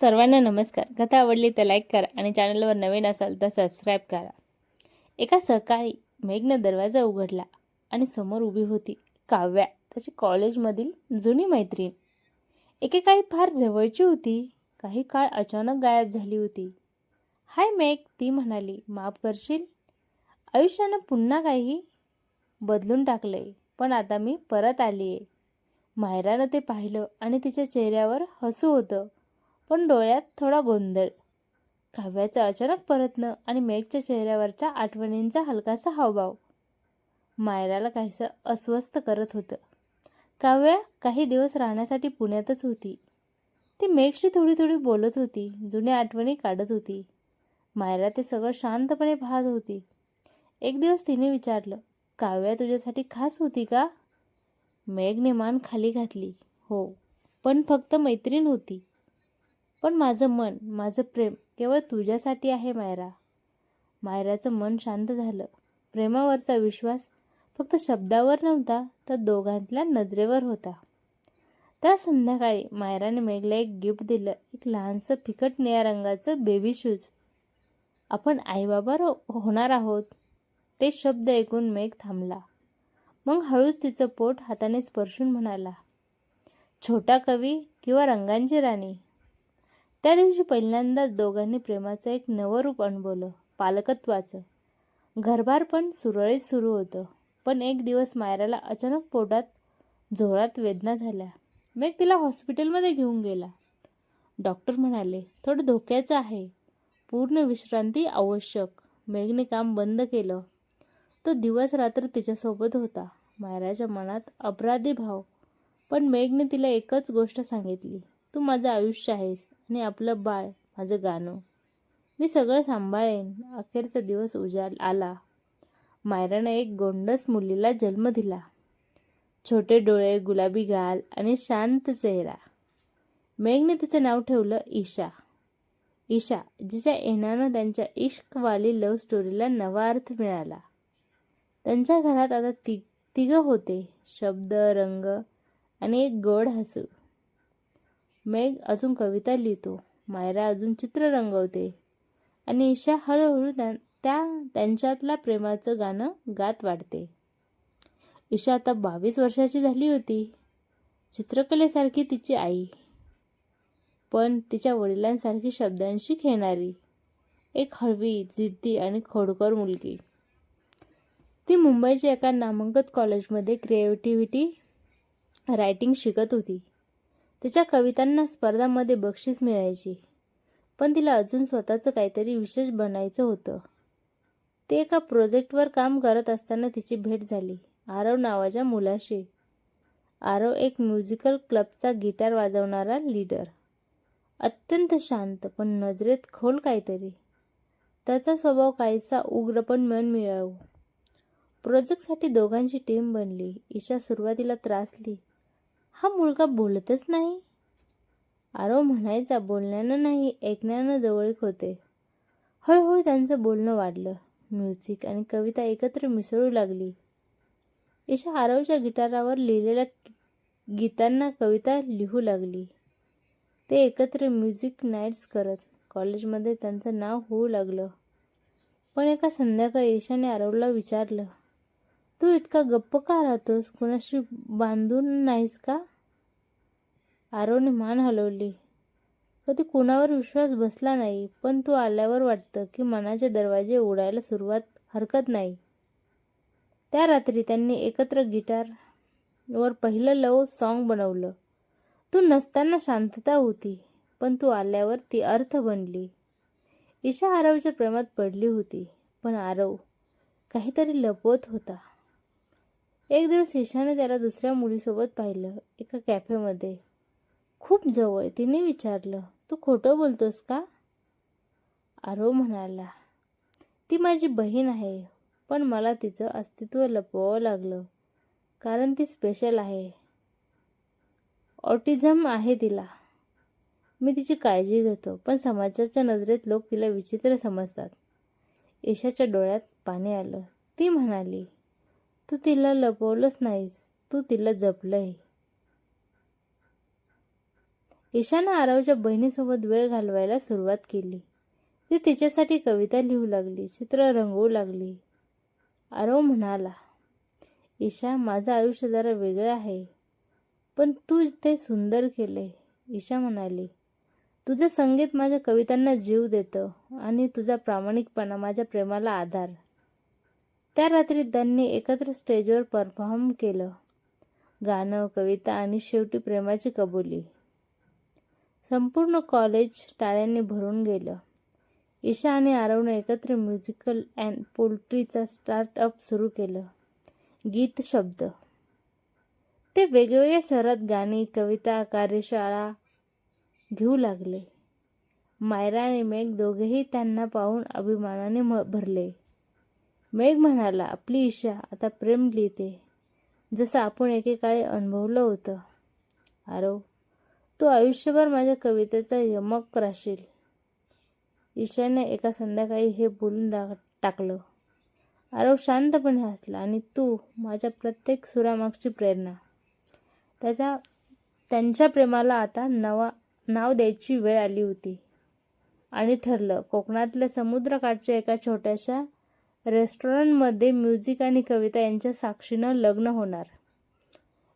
सर्वांना नमस्कार. कथा आवडली तर लाईक करा आणि चॅनलवर नवीन असाल तर सबस्क्राईब करा. एका सकाळी मेघनं दरवाजा उघडला आणि समोर उभी होती काव्या त्याची कॉलेजमधील जुनी मैत्रीण. एकेकाळी फार जवळची होती. काही काळ अचानक गायब झाली होती. हाय मेघ ती म्हणाली. माफ करशील? आयुष्यानं पुन्हा काही बदलून टाकलंय पण आता मी परत आली आहे मायरानं ते पाहिलं आणि तिच्या चेहऱ्यावर हसू होतं. पण डोळ्यात थोडा गोंधळ. काव्याचं अचानक परतणं आणि मेघच्या चेहऱ्यावरच्या आठवणींचा हलकासा हावभाव. मायराला काहीसं अस्वस्थ करत होतं. काव्या काही दिवस राहण्यासाठी पुण्यातच होती. ती मेघशी थोडी थोडी बोलत होती जुन्या आठवणी काढत होती. मायरा ते सगळं शांतपणे पाहत होती. एक दिवस तिने विचारलं काव्या तुझ्यासाठी खास होती का? मेघने मान खाली घातली हो पण फक्त मैत्रीण होती. पण माझं मन माझं प्रेम केवळ तुझ्यासाठी आहे मायरा. मायराचं मन शांत झालं. प्रेमावरचा विश्वास फक्त शब्दावर नव्हता तर दोघांतल्या नजरेवर होता. त्या संध्याकाळी मायराने मेघला एक गिफ्ट दिलं एक लहानसं फिकट निळ्या रंगाचं बेबी शूज आपण आईबाबा होणार आहोत ते शब्द ऐकून मेघ थांबला. मग हळूच तिचं पोट हाताने स्पर्शून म्हणाला छोटा कवी किंवा रंगांची राणी त्या दिवशी पहिल्यांदाच दोघांनी प्रेमाचं एक नवं रूप अनुभवलं पालकत्वाचं. घरभार पण सुरळीत सुरू होतं पण एक दिवस मायराला अचानक पोटात जोरात वेदना झाल्या. मेघ तिला हॉस्पिटलमध्ये घेऊन गेला. डॉक्टर म्हणाले थोडं धोक्याचं आहे. पूर्ण विश्रांती आवश्यक. मेघने काम बंद केलं. तो दिवस रात्र तिच्यासोबत होता. मायराच्या मनात अपराधी भाव. पण मेघने तिला एकच गोष्ट सांगितली तू माझं आयुष्य आहेस. आणि आपलं बाळ माझं गाणं. मी सगळं सांभाळेन. अखेरचा दिवस उजाड आला. मायरानं एक गोंडस मुलीला जन्म दिला. छोटे डोळे गुलाबी गाल आणि शांत चेहरा. मेघने तिचं नाव ठेवलं ईशा. ईशा जिच्या येण्यानं त्यांच्या इश्कवाली लव्ह स्टोरीला नवा अर्थ मिळाला. त्यांच्या घरात आता ति तिघं होते. शब्द रंग आणि एक गोड हसू. मेघ अजून कविता लिहितो. मायरा अजून चित्र रंगवते. आणि ईशा हळूहळू त्या त्या प्रेमाचं गाणं गात वाढते. ईशा आता बावीस वर्षाची झाली होती. चित्रकलेसारखी तिची आई. पण तिच्या वडिलांसारखी शब्दांशी खेळणारी. एक हळवी जिद्दी आणि खोडकर मुलगी. ती मुंबईच्या एका नामांकित कॉलेजमध्ये क्रिएटिव्हिटी रायटिंग शिकत होती. तिच्या कवितांना स्पर्धामध्ये बक्षीस मिळायची. पण तिला अजून स्वतःचं काहीतरी विशेष बनायचं होतं. ते एका प्रोजेक्टवर काम करत असताना तिची भेट झाली. आरव नावाच्या मुलाशी. आरव एक म्युझिकल क्लबचा गिटार वाजवणारा लीडर. अत्यंत शांत पण नजरेत खोल काहीतरी. त्याचा स्वभाव काहीसा उग्र पण मन मिळावू. प्रोजेक्टसाठी दोघांची टीम बनली. ईशा सुरुवातीला त्रासली. हा मुलगा बोलतच नाही. आरव म्हणायचा बोलण्यानं नाही ऐकण्यानं जवळीक होते. हळूहळू त्यांचं बोलणं वाढलं. म्युझिक आणि कविता एकत्र मिसळू लागली. ईशा आरवच्या गिटारावर लिहिलेल्या गीतांना कविता लिहू लागली. ते एकत्र म्युझिक नाईट्स करत कॉलेजमध्ये त्यांचं नाव होऊ लागलं. पण एका संध्याकाळी ईशाने आरवला विचारलं तू इतका गप्प का राहतोस? कुणाशी बांधून नाहीस का? आरवने मान हलवली. कधी कुणावर विश्वास बसला नाही पण तू आल्यावर वाटतं की मनाचे दरवाजे उडायला सुरुवात हरकत नाही. त्या रात्री त्यांनी एकत्र गिटार वर पहिलं लव सॉन्ग बनवलं. तू नसताना शांतता होती पण तू आल्यावर ती अर्थ बनली. ईशा आरवच्या प्रेमात पडली होती पण आरव काहीतरी लपवत होता. एक दिवस ईशाने त्याला दुसऱ्या मुलीसोबत पाहिलं एका कॅफेमध्ये. खूप जवळ तिने विचारलं तू खोटं बोलतोस का? आरो म्हणाला ती माझी बहीण आहे पण मला तिचं अस्तित्व लपवावं लागलं कारण ती स्पेशल आहे. ऑटिझम आहे तिला. मी तिची काळजी घेतो पण समाजाच्या नजरेत लोक तिला विचित्र समजतात. ईशाच्या डोळ्यात पाणी आलं. ती म्हणाली तू तिला लपवलंच नाहीस. तू तिला जपलंय. ईशानं आरवच्या बहिणीसोबत वेळ घालवायला सुरुवात केली. ती तिच्यासाठी कविता लिहू लागली चित्र रंगवू लागली. आरव म्हणाला ईशा माझं आयुष्य जरा वेगळं आहे पण तू ते सुंदर केले ईशा म्हणाली तुझं संगीत माझ्या कवितांना जीव देतं आणि तुझा प्रामाणिकपणा माझ्या प्रेमाला आधार. त्या रात्री त्यांनी एकत्र स्टेजवर परफॉर्म केलं. गाणं कविता आणि शेवटी प्रेमाची कबुली. संपूर्ण कॉलेज टाळ्यांनी भरून गेलं. ईशा आणि आरवने एकत्र म्युझिकल अँड पोल्ट्रीचा स्टार्टअप सुरू केलं. गीत शब्द. ते वेगवेगळ्या शहरात गाणी कविता कार्यशाळा घेऊ लागले. मायरा आणि मेघ दोघेही त्यांना पाहून अभिमानाने म भरले. मेघ म्हणाला आपली ईशा आता प्रेम लिहिते. जसं आपण एकेकाळी अनुभवलं होतं. आरव तू आयुष्यभर माझ्या कवितेचा यमक राशील. ईशाने एका संध्याकाळी हे बोलून दा टाकलं. आरव शांतपणे हसला आणि तू माझ्या प्रत्येक सुरामागची प्रेरणा. त्याच्या त्यांच्या प्रेमाला आता नवा नाव द्यायची वेळ आली होती. आणि ठरलं कोकणातल्या समुद्रकाठच्या एका छोट्याशा रेस्टॉरंटमध्ये म्युझिक आणि कविता यांच्या साक्षीनं लग्न होणार.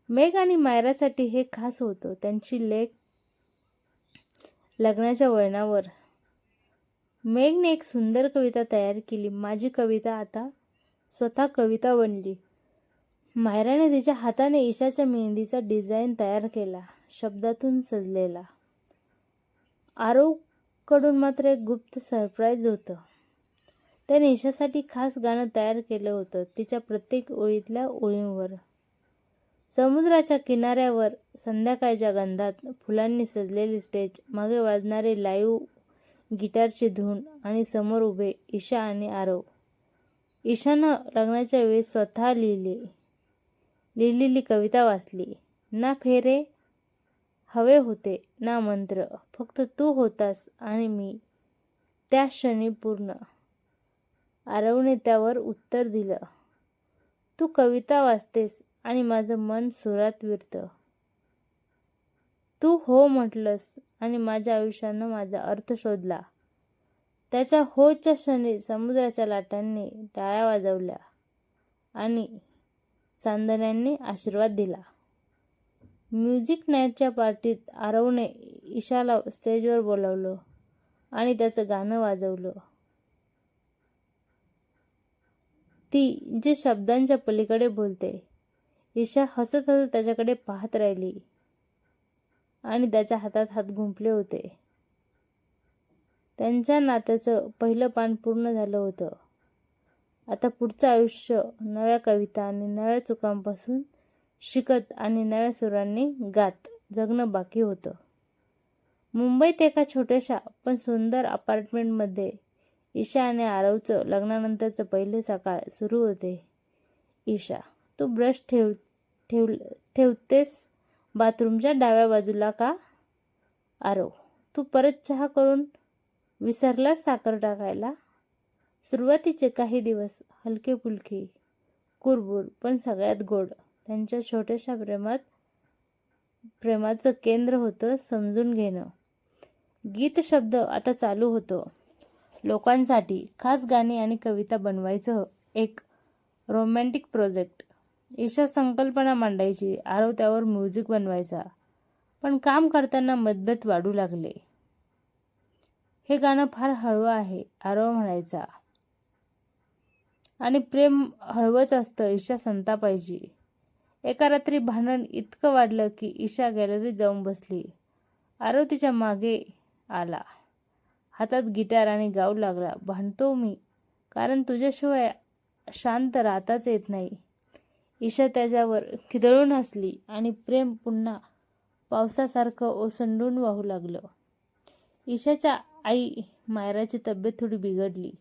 मेघ आणि मायरासाठी हे खास होतं. त्यांची लेख लग्नाच्या वळणावर. मेघने एक सुंदर कविता तयार केली. माझी कविता आता स्वतः कविता बनली. मायराने तिच्या हाताने ईशाच्या मेहंदीचा डिझाईन तयार केला. शब्दातून सजलेला. आरोकडून मात्र एक गुप्त सरप्राईज होतं. त्याने ईशासाठी खास गाणं तयार केलं होतं तिच्या प्रत्येक ओळीतल्या ओळींवर. समुद्राच्या किनाऱ्यावर संध्याकाळच्या गंधात फुलांनी सजलेली स्टेज मागे वाजणारे लाईव्ह गिटारची धून आणि समोर उभे ईशा आणि आरव. ईशानं लग्नाच्या वेळी स्वतः लिहिले लिहिलेली कविता वाचली. ना फेरे हवे होते ना मंत्र फक्त तू होतास आणि मी त्या क्षणी पूर्ण. आरवने त्यावर उत्तर दिलं. तू कविता वाचतेस आणि माझं मन सुरात विरतं. तू हो म्हटलंस आणि माझ्या आयुष्यानं माझा अर्थ शोधला. त्याच्या होच्या क्षणी समुद्राच्या लाटांनी टाळ्या वाजवल्या आणि चांदण्यांनी आशीर्वाद दिला. म्युझिक नाईटच्या पार्टीत आरवने ईशाला स्टेजवर बोलावलं आणि त्याचं गाणं वाजवलं. ती जे शब्दांच्या पलीकडे बोलते. ईशा हसत हसत त्याच्याकडे पाहत राहिली. आणि त्याच्या हातात हात गुंपले होते. त्यांच्या नात्याचं पहिलं पान पूर्ण झालं होतं. आता पुढचं आयुष्य नव्या कविता आणि नव्या चुकांपासून शिकत आणि नव्या सुरांनी गात जगणं बाकी होतं. मुंबईत एका छोट्याशा पण सुंदर अपार्टमेंटमध्ये ईशा आणि आरवचं लग्नानंतरचं पहिले सकाळ सुरू होते. ईशा तू ब्रश ठेव ठेव ठेवतेस? बाथरूमच्या डाव्या बाजूला का? आरव तू परत चहा करून विसरलास साखर टाकायला? सुरुवातीचे काही दिवस हलके फुलके कुरबुर पण सगळ्यात गोड. त्यांच्या छोट्याशा प्रेमात प्रेमाचं केंद्र होतं समजून घेणं. गीत शब्द आता चालू होतो. लोकांसाठी खास गाणी आणि कविता बनवायचं एक रोमॅन्टिक प्रोजेक्ट ईशा संकल्पना मांडायची आरव त्यावर म्युझिक बनवायचा. पण काम करताना मतभेद वाढू लागले. हे गाणं फार हळवं आहे आरव म्हणायचा. आणि प्रेम हळवंच असतं ईशा संतापायची. एका रात्री भांडण इतकं वाढलं की ईशा गॅलरीत जाऊन बसली. आरव तिच्यामागे आला. हातात गिटार आणि गाऊ लागला. भांडतो मी कारण तुझ्याशिवाय शांत राहताच येत नाही. ईशा त्याच्यावर खिदळून हसली आणि प्रेम पुन्हा पावसासारखं ओसंडून वाहू लागलं. ईशाच्या आई मायराची तब्येत थोडी बिघडली.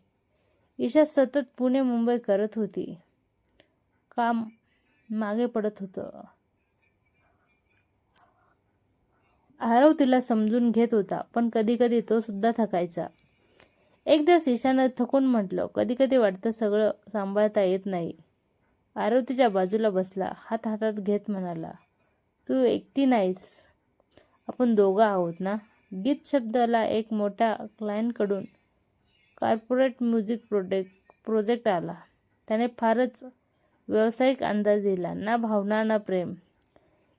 ईशा सतत पुणे मुंबई करत होती. काम मागे पडत होतं. आरव तिला समजून घेत होता पण कधी कधी तो सुद्धा थकायचा. एक दिवस ईशानं थकून म्हटलं कधी कधी वाटतं सगळं सांभाळता येत नाही. आरव तिच्या बाजूला बसला हात हातात घेत म्हणाला तू एकटी नाहीस. आपण दोघं आहोत ना? गीत शब्दाला एक मोठ्या क्लायंटकडून कॉर्पोरेट म्युझिक प्रोडेक्ट प्रोजेक्ट आला. त्याने फारच व्यावसायिक अंदाज दिला ना भावना ना प्रेम.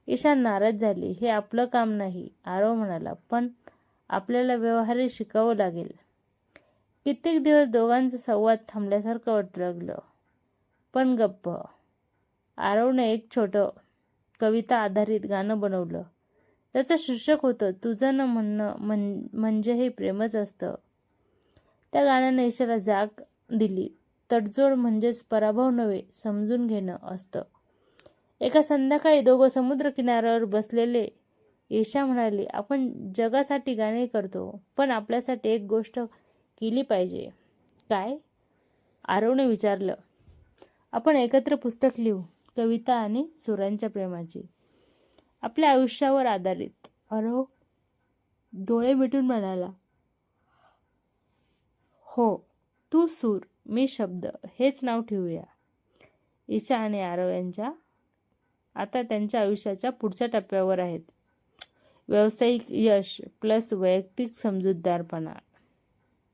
ईशा नाराज झाली. हे आपलं काम नाही आरव म्हणाला. पण आपल्याला व्यवहारी शिकावं लागेल. कित्येक दिवस दोघांचा संवाद थांबल्यासारखं वाटू लागलं पण गप्प. आरवने एक छोटं कविता आधारित गाणं बनवलं. त्याचं शीर्षक होतं तुझं न म्हणणं म्हण म्हणजे हे प्रेमच असतं. त्या गाण्याने ईशाला जाग दिली. तडजोड म्हणजेच पराभव नव्हे समजून घेणं असतं. एका संध्याकाळी दोघं समुद्रकिनाऱ्यावर बसलेले ईशा म्हणाली आपण जगासाठी गाणे करतो पण आपल्यासाठी एक गोष्ट केली पाहिजे. काय? आरवने विचारलं. आपण एकत्र पुस्तक लिहू कविता आणि सुरांच्या प्रेमाची. आपल्या आयुष्यावर आधारित. आरव डोळे मिटून म्हणाला. हो तू सूर मी शब्द हेच नाव ठेवूया. ईशा आणि आरव यांच्या आता त्यांच्या आयुष्याच्या पुढच्या टप्प्यावर आहेत. व्यावसायिक यश प्लस वैयक्तिक समजूतदारपणा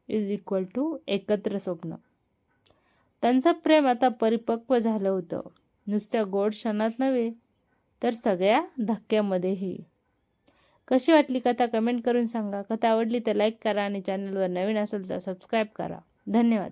इज इक्वल टू एकत्र स्वप्न. त्यांचं प्रेम आता परिपक्व झालं होतं. नुसत्या गोड क्षणात नव्हे तर सगळ्या धक्क्यामध्येही. कशी वाटली कथा कमेंट करून सांगा. कथा आवडली तर लाईक करा आणि चॅनलवर नवीन असेल तर सबस्क्राईब करा. धन्यवाद.